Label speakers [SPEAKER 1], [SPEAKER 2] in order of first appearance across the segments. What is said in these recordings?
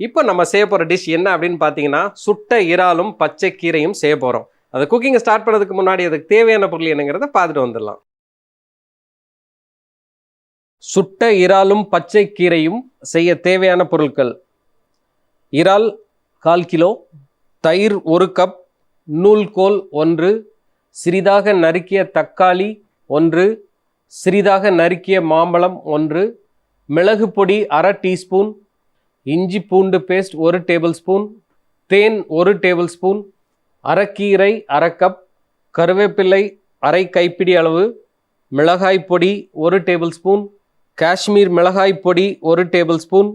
[SPEAKER 1] இப்போ நம்ம செய்ய போகிற டிஷ் என்ன அப்படின்னு பார்த்தீங்கன்னா சுட்ட இறாலும் பச்சை கீரையும் செய்ய போகிறோம் அதை குக்கிங் ஸ்டார்ட் பண்ணுறதுக்கு முன்னாடி அதுக்கு தேவையான பொருள் என்னங்கிறத பார்த்துட்டு வந்துடலாம். சுட்ட இறாலும் பச்சை கீரையும் செய்ய தேவையான பொருட்கள். இறால் கால் கிலோ தயிர் ஒரு கப் நூல்கோல் ஒன்று சிறிதாக நறுக்கிய தக்காளி ஒன்று சிறிதாக நறுக்கிய மாம்பழம் ஒன்று மிளகு பொடி அரை டீஸ்பூன் இஞ்சி பூண்டு பேஸ்ட் ஒரு டேபிள் ஸ்பூன் தேன் ஒரு டேபிள் ஸ்பூன் அரைக்கீரை அரை கப் கருவேப்பிலை அரை கைப்பிடி அளவு மிளகாய் பொடி ஒரு டேபிள் ஸ்பூன் காஷ்மீர் மிளகாய் பொடி ஒரு டேபிள் ஸ்பூன்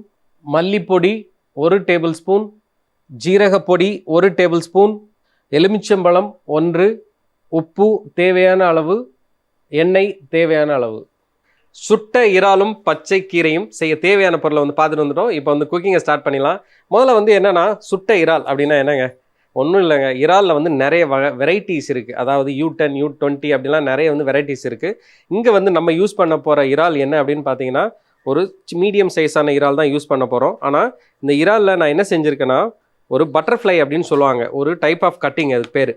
[SPEAKER 1] மல்லிப்பொடி ஒரு டேபிள் ஸ்பூன் ஜீரகப்பொடி ஒரு டேபிள் ஸ்பூன் எலுமிச்சம்பழம் ஒன்று உப்பு தேவையான அளவு எண்ணெய் தேவையான அளவு. சுட்ட இறாலும் பச்சை கீரையும் செய்ய தேவையான பொருளை வந்து பார்த்துட்டு வந்துட்டோம். இப்போ வந்து குக்கிங்கை ஸ்டார்ட் பண்ணிடலாம். முதல்ல வந்து என்னன்னா சுட்ட இறால் அப்படின்னா என்னங்க? ஒன்றும் இல்லைங்க. இறாலில் வந்து நிறைய வகை வெரைட்டிஸ் இருக்குது அதாவது யூ டென் யூ டுவெண்ட்டி அப்படிலாம் நிறைய வந்து வெரைட்டிஸ் இருக்குது இங்கே வந்து நம்ம யூஸ் பண்ண போகிற இறால் என்ன அப்படின்னு பார்த்தீங்கன்னா ஒரு மீடியம் சைஸான இறால் தான் யூஸ் பண்ண போகிறோம் ஆனால் இந்த இறாலில் நான் என்ன செஞ்சுருக்கேன்னா ஒரு பட்டர்ஃப்ளை அப்படின்னு சொல்லுவாங்க. ஒரு டைப் ஆஃப் கட்டிங் அது பேர்.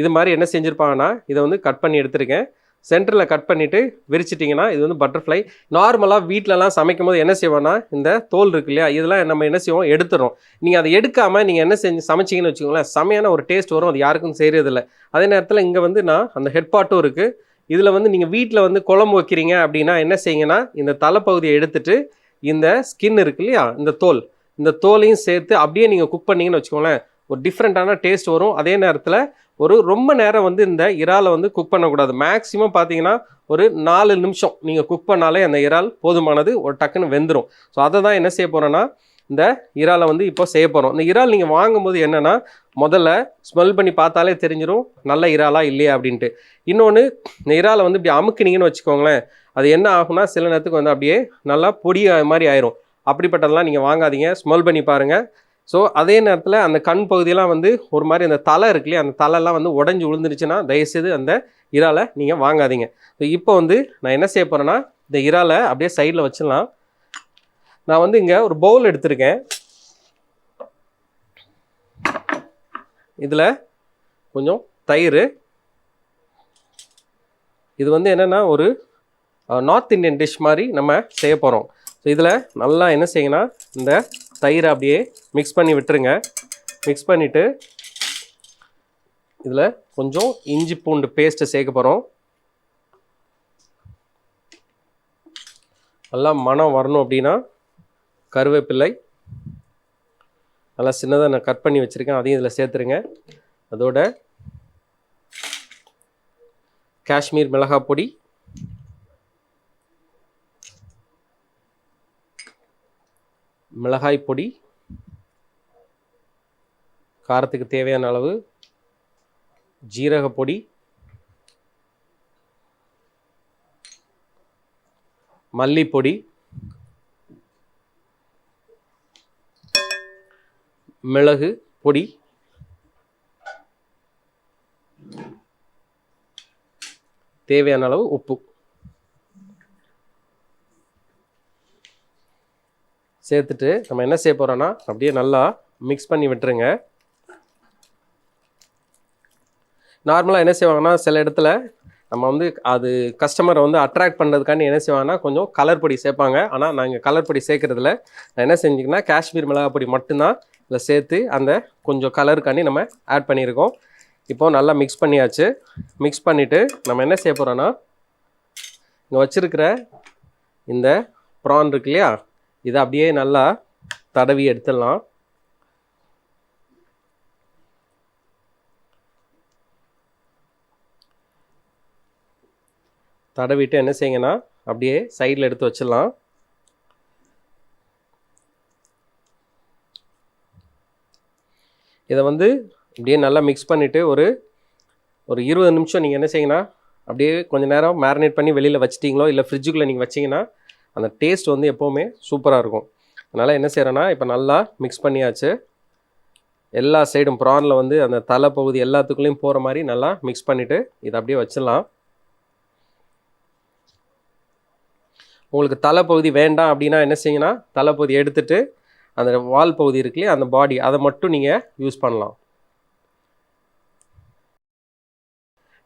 [SPEAKER 1] இது மாதிரி என்ன செஞ்சுருப்பாங்கன்னா இதை வந்து கட் பண்ணி எடுத்திருக்கேன். சென்டரில் கட் பண்ணிவிட்டு விரிச்சிட்டிங்கன்னா இது வந்து பட்டர்ஃப்ளை நார்மலாக வீட்டிலலாம் சமைக்கும் போது என்ன செய்வோம்னா இந்த தோல் இருக்கு இல்லையா இதெல்லாம் நம்ம என்ன செய்வோம்? எடுத்துறோம். நீங்கள் அதை எடுக்காமல் நீங்கள் என்ன செஞ்சு சமைச்சிங்கன்னு வச்சுக்கோங்களேன் செமையான ஒரு டேஸ்ட் வரும் அது யாருக்கும் செய்கிறதில்ல அதே நேரத்தில் இங்கே வந்து நான் அந்த ஹெட்பாட்டும் இருக்குது இதில் வந்து நீங்கள் வீட்டில் வந்து குழம்பு வைக்கிறீங்க அப்படின்னா என்ன செய்யுங்கன்னா இந்த தலைப்பகுதியை எடுத்துட்டு இந்த ஸ்கின் இருக்கு இல்லையா இந்த தோல் இந்த தோலையும் சேர்த்து அப்படியே நீங்கள் குக் பண்ணிங்கன்னு வச்சுக்கோங்களேன் ஒரு டிஃப்ரெண்ட்டான டேஸ்ட் வரும். அதே நேரத்தில் ஒரு ரொம்ப நேரம் வந்து இந்த இறாலை வந்து குக் பண்ணக்கூடாது. மேக்ஸிமம் பார்த்தீங்கன்னா ஒரு நாலு நிமிஷம் நீங்கள் குக் பண்ணாலே அந்த இறால் போதுமானது ஒரு டக்குன்னு வெந்துடும் ஸோ அதை தான் என்ன செய்ய போகிறோன்னா இந்த இறாலை வந்து இப்போ செய்ய போகிறோம் இந்த இறால் நீங்கள் வாங்கும்போது என்னென்னா முதல்ல ஸ்மெல் பண்ணி பார்த்தாலே தெரிஞ்சிடும் நல்ல இறாலா இல்லையா அப்படின்ட்டு. இன்னொன்று இந்த இறாலை வந்து இப்படி அமுக்குனீங்கன்னு வச்சுக்கோங்களேன் அது என்ன ஆகும்னா சில நேரத்துக்கு வந்து அப்படியே நல்லா பொடி மாதிரி ஆயிரும். அப்படிப்பட்டதெல்லாம் நீங்கள் வாங்காதீங்க. ஸ்மெல் பண்ணி பாருங்கள் ஸோ அதே நேரத்தில் அந்த கண் பகுதியெல்லாம் வந்து ஒரு மாதிரி அந்த தலை இருக்கு இல்லையா? அந்த தலைலாம் வந்து உடஞ்சி விழுந்துருச்சுன்னா தயவுசெய்து அந்த இறாலை நீங்கள் வாங்காதீங்க. ஸோ இப்போ வந்து நான் என்ன செய்ய போகிறேன்னா இந்த இறாலை அப்படியே சைடில் வச்சிடலாம். நான் வந்து இங்கே ஒரு பவுல் எடுத்திருக்கேன். இதில் கொஞ்சம் தயிர். இது வந்து என்னென்னா ஒரு நார்த் இந்தியன் டிஷ் மாதிரி நம்ம செய்ய போகிறோம் ஸோ இதில் நல்லா என்ன செய்யுங்கன்னா இந்த தயிரை அப்படியே மிக்ஸ் பண்ணி விட்டுருங்க. மிக்ஸ் பண்ணிவிட்டு இதில் கொஞ்சம் இஞ்சி பூண்டு பேஸ்ட்டை சேர்க்க போகிறோம் நல்லா மனம் வரணும் அப்படின்னா கருவேப்பிலை. நல்லா சின்னதாக நான் கட் பண்ணி வச்சுருக்கேன். அதையும் இதில் சேர்த்துருங்க. அதோட காஷ்மீர் மிளகாய் பொடி மிளகாய் பொடி காரத்துக்கு தேவையான அளவு ஜீரக பொடி மல்லிப்பொடி மிளகு பொடி தேவையான அளவு உப்பு. சேர்த்துட்டு நம்ம என்ன செய்ய போகிறோன்னா அப்படியே நல்லா மிக்ஸ் பண்ணி விட்டுருங்க. நார்மலாக என்ன செய்வாங்கன்னா சில இடத்துல நம்ம வந்து அது கஸ்டமரை வந்து அட்ராக்ட் பண்ணுறதுக்காண்டி என்ன செய்வாங்கன்னா கொஞ்சம் கலர் பொடி சேர்ப்பாங்க. ஆனால் நாங்கள் கலர் பொடி சேர்க்குறதுல நான் என்ன செஞ்சுக்கன்னா காஷ்மீர் மிளகா பொடி மட்டும்தான் இதில் சேர்த்து அந்த கொஞ்சம் கலருக்காண்டி நம்ம ஆட் பண்ணியிருக்கோம். இப்போ நல்லா மிக்ஸ் பண்ணியாச்சு. மிக்ஸ் பண்ணிவிட்டு நம்ம என்ன செய்ய போகிறோன்னா இங்கே வச்சுருக்கிற இந்த ப்ரான் இருக்கு இல்லையா இதை அப்படியே நல்லா தடவி எடுத்துடலாம். தடவிட்டு என்ன செய்யுங்கன்னா அப்படியே சைடில் எடுத்து வச்சிடலாம். இதை வந்து இப்படியே நல்லா மிக்ஸ் பண்ணிவிட்டு ஒரு ஒரு இருபது நிமிஷம் நீங்கள் என்ன செய்யுங்கன்னா அப்படியே கொஞ்சம் நேரம் மேரினேட் பண்ணி வெளியில் வச்சிட்டிங்களோ இல்லை ஃப்ரிட்ஜுக்குள்ளே நீங்கள் வச்சிங்கன்னா அந்த டேஸ்ட் வந்து எப்போவுமே சூப்பராக இருக்கும். அதனால் என்ன செய்கிறேன்னா இப்போ நல்லா மிக்ஸ் பண்ணியாச்சு. எல்லா சைடும் ப்ரானில் வந்து அந்த தலை பகுதி எல்லாத்துக்குள்ளேயும் போகிற மாதிரி நல்லா மிக்ஸ் பண்ணிவிட்டு இதை அப்படியே வச்சிடலாம். உங்களுக்கு தலைப்பகுதி வேண்டாம் அப்படின்னா என்ன செய்யுங்கன்னா தலைப்பகுதி எடுத்துட்டு அந்த வால் பகுதி இருக்குல்லையே அந்த பாடி அதை மட்டும் நீங்கள் யூஸ் பண்ணலாம்.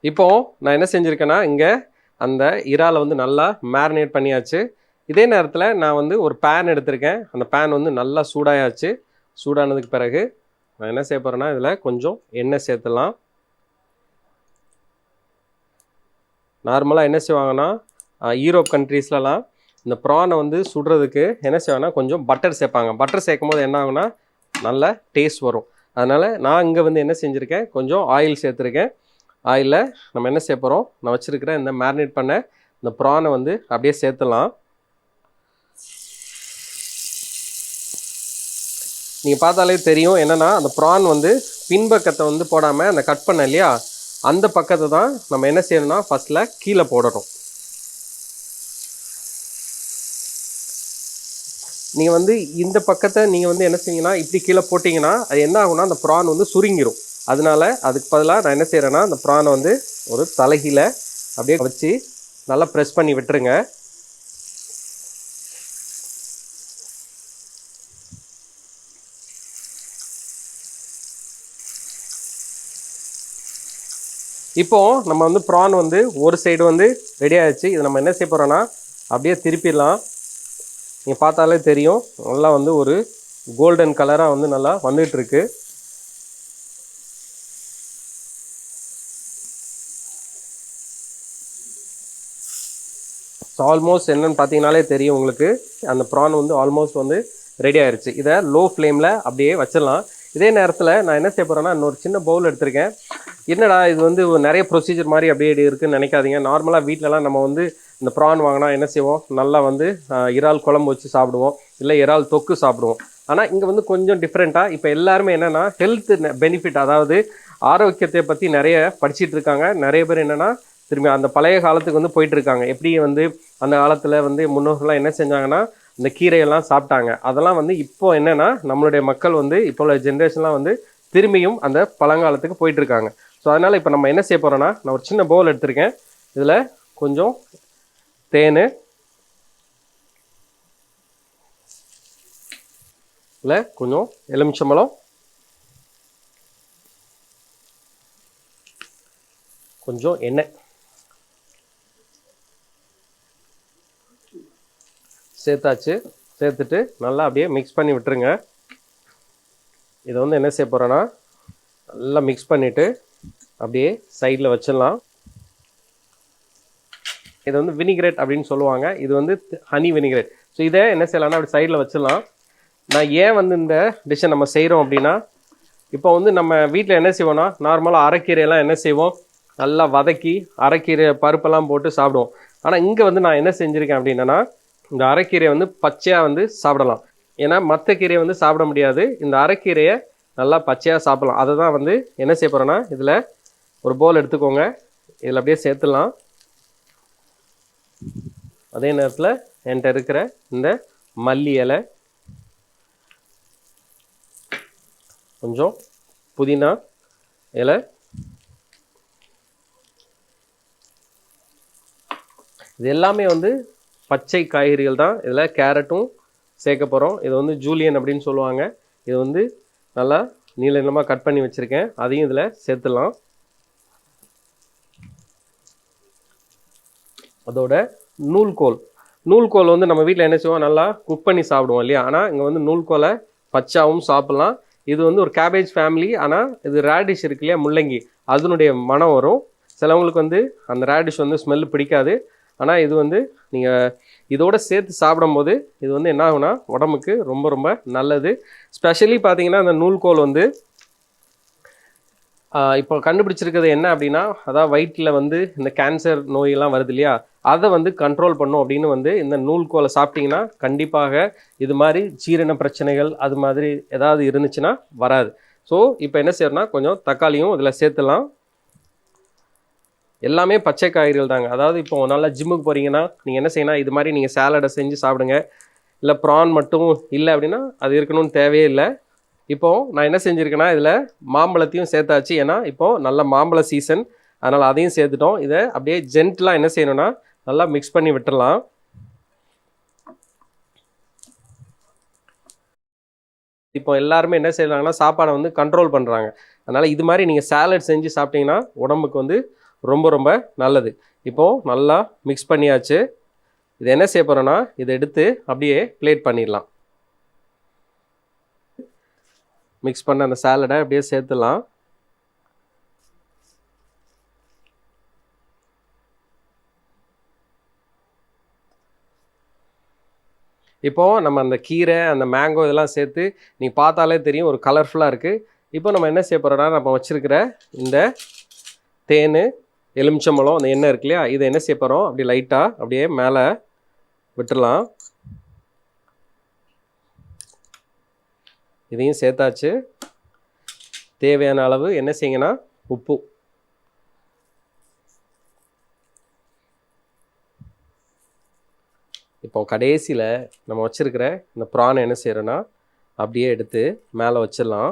[SPEAKER 1] இப்போது நான் என்ன செஞ்சுருக்கேன்னா இங்கே அந்த இறாலை வந்து நல்லா மேரினேட் பண்ணியாச்சு. இதே நேரத்தில் நான் வந்து ஒரு பேன் எடுத்திருக்கேன். அந்த பேன் வந்து நல்லா சூடாயாச்சு. சூடானதுக்கு பிறகு நான் என்ன செய்ய போகிறேன்னா இதில் கொஞ்சம் எண்ணெய் சேர்த்துலாம் நார்மலாக என்ன செய்வாங்கன்னா யூரோப் கண்ட்ரீஸ்லலாம் இந்த ப்ரானை வந்து சுடுறதுக்கு என்ன செய்வாங்கன்னா கொஞ்சம் பட்டர் சேர்ப்பாங்க. பட்டர் சேர்க்கும் போது என்ன ஆகுனா நல்ல டேஸ்ட் வரும். அதனால் நான் இங்கே வந்து என்ன செஞ்சுருக்கேன் கொஞ்சம் ஆயில் சேர்த்துருக்கேன். ஆயிலில் நம்ம என்ன செய்ய போகிறோம் நான் வச்சுருக்கிற இந்த மேரினேட் பண்ண இந்த ப்ரானை வந்து அப்படியே சேர்த்துலாம் நீங்கள் பார்த்தாலே தெரியும் என்னென்னா அந்த ப்ரான் வந்து பின்பக்கத்தை வந்து போடாமல் அந்த கட் பண்ண இல்லையா? அந்த பக்கத்தை தான் நம்ம என்ன செய்யணும்னா ஃபஸ்ட்டில் கீழே போடணும். நீங்கள் வந்து இந்த பக்கத்தை நீங்கள் வந்து என்ன செய்வீங்கன்னா இப்படி கீழே போட்டிங்கன்னா அது என்ன ஆகும்னா அந்த ப்ரான் வந்து சுருங்கிடும் அதனால அதுக்கு பதிலாக நான் என்ன செய்கிறேன்னா அந்த ப்ரானை வந்து ஒரு தலைகீழ அப்படியே வச்சு நல்லா ப்ரெஸ் பண்ணி விட்டுருங்க. இப்போ நம்ம வந்து ப்ரான் வந்து ஒரு சைடு வந்து ரெடி ஆயிடுச்சு. இதை நம்ம என்ன செய்ய போகிறோன்னா அப்படியே திருப்பிடலாம். நீங்கள் பார்த்தாலே தெரியும். நல்லா வந்து ஒரு கோல்டன் கலராக வந்து நல்லா வந்துகிட்ருக்கு ஸோ ஆல்மோஸ்ட் என்னன்னு பார்த்தீங்கனாலே தெரியும் உங்களுக்கு. அந்த ப்ரான் வந்து ஆல்மோஸ்ட் வந்து ரெடி ஆயிடுச்சு இதை லோ ஃப்ளேமில் அப்படியே வச்சிடலாம். இதே நேரத்தில் நான் என்ன செய்ய போகிறேன்னா இன்னொரு சின்ன பவுல் எடுத்திருக்கேன். என்னடா இது வந்து நிறைய ப்ரொசீஜர் மாதிரி அப்படியே இருக்குன்னு நினைக்காதீங்க. நார்மலாக வீட்டிலலாம் நம்ம வந்து இந்த ப்ரான் வாங்கினா என்ன செய்வோம்? நல்லா வந்து இறால் குழம்பு வச்சு சாப்பிடுவோம். இல்லை இறால் தொக்கு சாப்பிடுவோம். ஆனால் இங்கே வந்து கொஞ்சம் டிஃப்ரெண்ட்டாக இப்போ எல்லாருமே என்னென்னா ஹெல்த் பெனிஃபிட் அதாவது ஆரோக்கியத்தை பற்றி நிறைய படிச்சுட்டு இருக்காங்க. நிறைய பேர் என்னென்னா திரும்பி அந்த பழைய காலத்துக்கு வந்து போயிட்டுருக்காங்க எப்படி வந்து அந்த காலத்தில் வந்து முன்னோர்கள்லாம் என்ன செஞ்சாங்கன்னா இந்த கீரையெல்லாம் சாப்பிட்டாங்க. அதெல்லாம் வந்து இப்போ என்னென்னா நம்மளுடைய மக்கள் வந்து இப்போ உள்ள ஜென்ரேஷன்லாம் வந்து திரும்பியும் அந்த பழங்காலத்துக்கு போயிட்டுருக்காங்க ஸோ அதனால் இப்போ நம்ம என்ன செய்ய போகிறோன்னா நான் ஒரு சின்ன பவுல் எடுத்திருக்கேன். இதில் கொஞ்சம் தேன் இல்லை கொஞ்சம் எலுமிச்சம்பழம் கொஞ்சம் எண்ணெய் சேர்த்தாச்சு. சேர்த்துட்டு நல்லா அப்படியே மிக்ஸ் பண்ணி விட்டுருங்க. இதை வந்து என்ன செய்ய போகிறேன்னா நல்லா மிக்ஸ் பண்ணிவிட்டு அப்படியே சைடில் வச்சிடலாம். இது வந்து வினிகிரேட் அப்படின்னு சொல்லுவாங்க. இது வந்து ஹனி வினிகிரேட் ஸோ இதை என்ன செய்யலாம்னா அப்படி சைடில் வச்சிடலாம். நான் ஏன் வந்து இந்த டிஷ்ஷை நம்ம செய்கிறோம் அப்படின்னா இப்போ வந்து நம்ம வீட்டில் என்ன செய்வோம்னா நார்மலாக அரைக்கீரையெல்லாம் என்ன செய்வோம்? நல்லா வதக்கி அரைக்கீரை பருப்பெல்லாம் போட்டு சாப்பிடுவோம். ஆனால் இங்கே வந்து நான் என்ன செஞ்சுருக்கேன் அப்படின்னா இந்த அரைக்கீரையை வந்து பச்சையாக வந்து சாப்பிடலாம். ஏன்னா மற்ற கீரையை வந்து சாப்பிட முடியாது. இந்த அரைக்கீரையை நல்லா பச்சையாக சாப்பிடலாம். அதை தான் வந்து என்ன செய்ய போகிறேன்னா இதில் ஒரு போல் எடுத்துக்கோங்க. இதில் அப்படியே சேர்த்துலாம் அதே நேரத்தில் என்கிட்ட இருக்கிற இந்த மல்லி இலை கொஞ்சம் புதினா இலை இது எல்லாமே வந்து பச்சை காய்கறிகள் தான். இதில் கேரட்டும் சேர்க்க போகிறோம் இது வந்து ஜூலியன் அப்படின்னு சொல்லுவாங்க. இது வந்து நல்லா நீள நீளமாக கட் பண்ணி வச்சுருக்கேன். அதையும் இதில் சேர்த்துடலாம். அதோட நூல்கோல். நூல்கோல் வந்து நம்ம வீட்டில் என்ன செய்வோம்? நல்லா குக் பண்ணி சாப்பிடுவோம் இல்லையா? ஆனால் இங்கே வந்து நூல்கோலை பச்சாவும் சாப்பிட்லாம். இது வந்து ஒரு கேபேஜ் ஃபேமிலி ஆனால் இது ரேடிஷ் இருக்கு இல்லையா? முள்ளங்கி. அதனுடைய மனம் வரும். சிலவங்களுக்கு வந்து அந்த ரேடிஷ் வந்து ஸ்மெல் பிடிக்காது. ஆனால் இது வந்து நீங்கள் இதோட சேர்த்து சாப்பிடும்போது இது வந்து என்ன ஆகுனா உடம்புக்கு ரொம்ப ரொம்ப நல்லது. ஸ்பெஷலி பார்த்தீங்கன்னா அந்த நூல்கோல் வந்து இப்போ கண்டுபிடிச்சிருக்கிறது என்ன அப்படின்னா அதாவது வயிற்றில் வந்து இந்த கேன்சர் நோயெல்லாம் வருது இல்லையா? அதை வந்து கண்ட்ரோல் பண்ணும் அப்படின்னு வந்து இந்த நூல்கோலை சாப்பிட்டிங்கன்னா கண்டிப்பாக இது மாதிரி சீரண பிரச்சனைகள் அது மாதிரி ஏதாவது இருந்துச்சுன்னா வராது. ஸோ இப்போ என்ன செய்யறோம்னா கொஞ்சம் தக்காளியும் இதில் சேர்த்துலாம் எல்லாமே பச்சை காய்கறிகள் தாங்க. அதாவது இப்போ நல்லா ஜிம்முக்கு போகிறீங்கன்னா நீங்கள் என்ன செய்யணும் இது மாதிரி நீங்கள் சேலடை செஞ்சு சாப்பிடுங்க. இல்லை ப்ரான் மட்டும் இல்லை அப்படின்னா அது இருக்கணும்னு தேவையே இல்லை. இப்போ நான் என்ன செஞ்சுருக்கேன்னா இதில் மாம்பழத்தையும் சேர்த்தாச்சு. ஏன்னா இப்போ நல்ல மாம்பழ சீசன் அதனால் அதையும் சேர்த்துட்டோம். இதை அப்படியே ஜென்ட்லாம் என்ன செய்யணும்னா நல்லா மிக்ஸ் பண்ணி விட்டுடலாம் இப்போ எல்லாருமே என்ன செய்யறாங்கன்னா சாப்பாடை வந்து கண்ட்ரோல் பண்ணுறாங்க அதனால் இது மாதிரி நீங்கள் சாலட் செஞ்சு சாப்பிட்டீங்கன்னா உடம்புக்கு வந்து ரொம்ப ரொம்ப நல்லது. இப்போது நல்லா மிக்ஸ் பண்ணியாச்சு. இது என்ன செய்ய போகிறோன்னா இதை எடுத்து அப்படியே பிளேட் பண்ணிடலாம். மிக்ஸ் பண்ண அந்த சாலடை அப்படியே சேர்த்துலாம் இப்போ நம்ம அந்த கீரை அந்த மேங்கோ இதெல்லாம் சேர்த்து நீங்கள் பார்த்தாலே தெரியும் ஒரு கலர்ஃபுல்லாக இருக்குது இப்போ நம்ம என்ன செய்ய போகிறோம்னா நம்ம வச்சுருக்கிற இந்த தேன் எலுமிச்சம்பழம் அந்த எண்ணெய் இருக்கு இல்லையா? இதை என்ன செய்ய போகிறோம் அப்படி லைட்டாக அப்படியே மேலே விட்டுறலாம் இதையும் சேர்த்தாச்சு. தேவையான அளவு என்ன செய்யுங்கன்னா உப்பு. இப்போ கடைசியில் நம்ம வச்சுருக்கிற இந்த ப்ரான் என்ன செய்கிறோன்னா அப்படியே எடுத்து மேலே வச்சிடலாம்.